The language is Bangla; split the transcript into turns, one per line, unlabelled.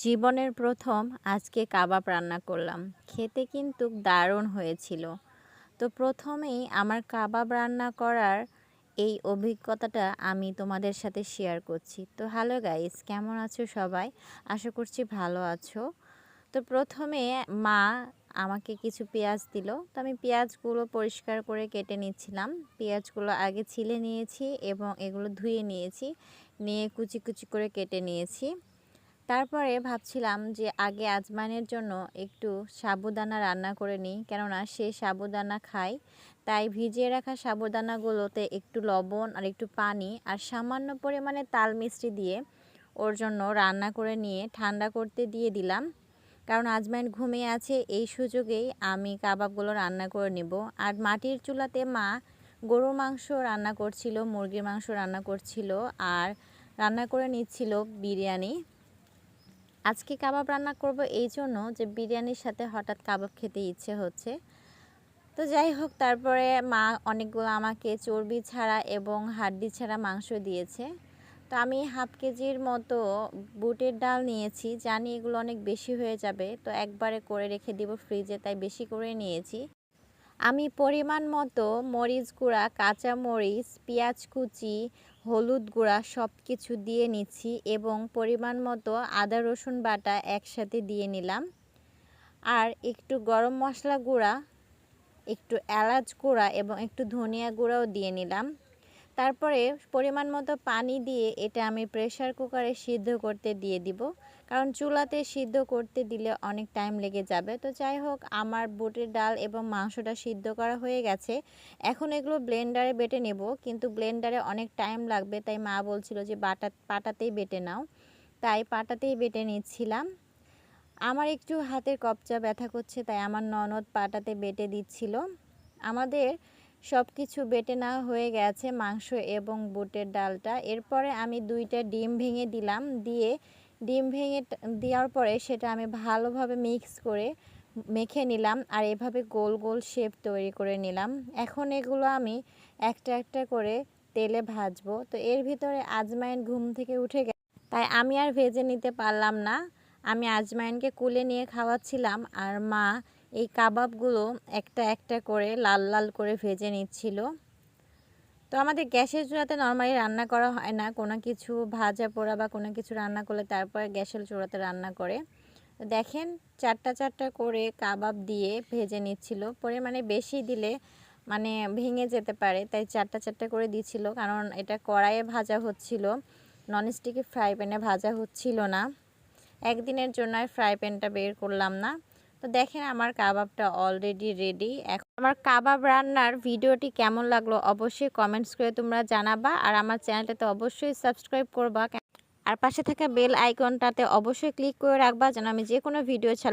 জীবনের প্রথম আজকে কাবাব রান্না করলাম। খেতে কিন্তু দারুণ হয়েছিল। তো প্রথমেই আমার কাবাব রান্না করার এই অভিজ্ঞতাটা আমি তোমাদের সাথে শেয়ার করছি। তো হ্যালো গাইস কেমন আছো সবাই? আশা করছি ভালো আছো। তো প্রথমে মা আমাকে কিছু পেঁয়াজ দিল। তো আমি পেঁয়াজগুলো পরিষ্কার করে কেটে নিচ্ছিলাম। পেঁয়াজগুলো আগে ছিলে নিয়েছি এবং এগুলো ধুয়ে নিয়েছি। নিয়ে কুচি কুচি করে কেটে নিয়েছি। তারপরে ভাবছিলাম যে আগে আজমানের জন্য একটু সাবুদানা রান্না করে নিই। কেননা সে সাবুদানা খায়। তাই ভিজিয়ে রাখা সাবুদানাগুলোতে একটু লবণ আর একটু পানি আর সামান্য পরিমাণে তাল মিষ্টি দিয়ে ওর জন্য রান্না করে নিয়ে ঠান্ডা করতে দিয়ে দিলাম। কারণ আজমাইন ঘুমিয়ে আছে এই সুযোগেই আমি কাবাবগুলো রান্না করে নেব। আর মাটির চুলাতে মা গরুর মাংস রান্না করছিল, মুরগির মাংস রান্না করছিল আর রান্না করে নিচ্ছিল বিরিয়ানি। আজকে কাবাব রান্না করব এই জন্য যে বিরিয়ানির সাথে হঠাৎ কাবাব খেতে ইচ্ছে হচ্ছে। তো যাই হোক, তারপরে মা অনেকগুলো আমাকে চর্বি ছাড়া এবং হাড্ডি ছাড়া মাংস দিয়েছে। তো আমি হাফ কেজির মতো বুটের ডাল নিয়েছি, জানি এগুলো অনেক বেশি হয়ে যাবে। তো একবারে করে রেখে দিব ফ্রিজে, তাই বেশি করে নিয়েছি। আমি পরিমাণ মতো মরিচ গুঁড়া, কাঁচা মরিচ, পেঁয়াজ কুচি হলুদ গুঁড়া সব কিছু দিয়ে নিচ্ছি এবং পরিমাণ মতো আদা, রসুন বাটা একসাথে দিয়ে নিলাম। আর একটু গরম মশলা গুঁড়া, একটু এলাচ গুঁড়া এবং একটু ধনিয়া গুঁড়াও দিয়ে নিলাম। তারপরে পরিমাণ মতো পানি দিয়ে এটা আমি প্রেশার কুকারে সিদ্ধ করতে দিয়ে দিব। কারণ চুলাতে সিদ্ধ করতে দিলে অনেক টাইম লেগে যাবে। তো যাই হোক, আমার বুটের ডাল এবং মাংসটা সিদ্ধ করা হয়ে গেছে। এখন এগুলো ব্লেন্ডারে বেটে নেব, কিন্তু ব্লেন্ডারে অনেক টাইম লাগবে, তাই মা বলছিল যে বাটা, পাটাতেই বেটে নাও। তাই পাটাতেই বেটে নিচ্ছিলাম। আমার একটু হাতের কবচা ব্যথা করছে, তাই আমার ননদ পাটাতে বেটে দিচ্ছিল। আমাদের সব কিছু বেটে নেওয়া হয়ে গেছে, মাংস এবং বুটের ডালটা। এরপরে আমি দুইটা ডিম ভেঙে দিলাম, দিয়ে ডিম ভেঙে দেওয়ার পরে সেটা আমি ভালোভাবে মিক্স করে মেখে নিলাম আর এভাবে গোল গোল শেপ তৈরি করে নিলাম। এখন এগুলো আমি একটা একটা করে তেলে ভাজবো। তো এর ভিতরে আজমাইন ঘুম থেকে উঠে গেছে তাই আমি আর ভেজে নিতে পারলাম না। আমি আজমাইনকে কুলে নিয়ে খাওয়াচ্ছিলাম আর মা এই কাবাবগুলো একটা একটা করে লাল লাল করে ভেজে নিচ্ছিল। তো আমাদের গ্যাসের চুলাতে নর্মালি রান্না করা হয় না। কোনো কিছু ভাজা পোড়া বা কোনো কিছু রান্না করলে তারপরে গ্যাসের চুলাতে রান্না করে। তো দেখেন চারটা চারটা করে কাবাব দিয়ে ভেজে নিচ্ছিল। পরিমাণে বেশি দিলে মানে ভেঙে যেতে পারে, তাই চারটা চারটা করে দিচ্ছিল। কারণ এটা কড়াইয়ে ভাজা হচ্ছিল ননস্টিকি ফ্রাই প্যানে ভাজা হচ্ছিল না। একদিনের জন্য ফ্রাই প্যানটা বের করলাম না। তো দেখেন আমার কাবাবটা অলরেডি রেডি এখন আমার কাবাব রান্নার ভিডিওটি কেমন লাগল অবশ্যই কমেন্টস করে তোমরা জানাবা আর আমার চ্যানেলটাতে অবশ্যই সাবস্ক্রাইব করবা। আর পাশে থাকা বেল আইকনটাতে অবশ্যই ক্লিক করে রাখবা যেন আমি যে কোনো ভিডিও ছাড়লে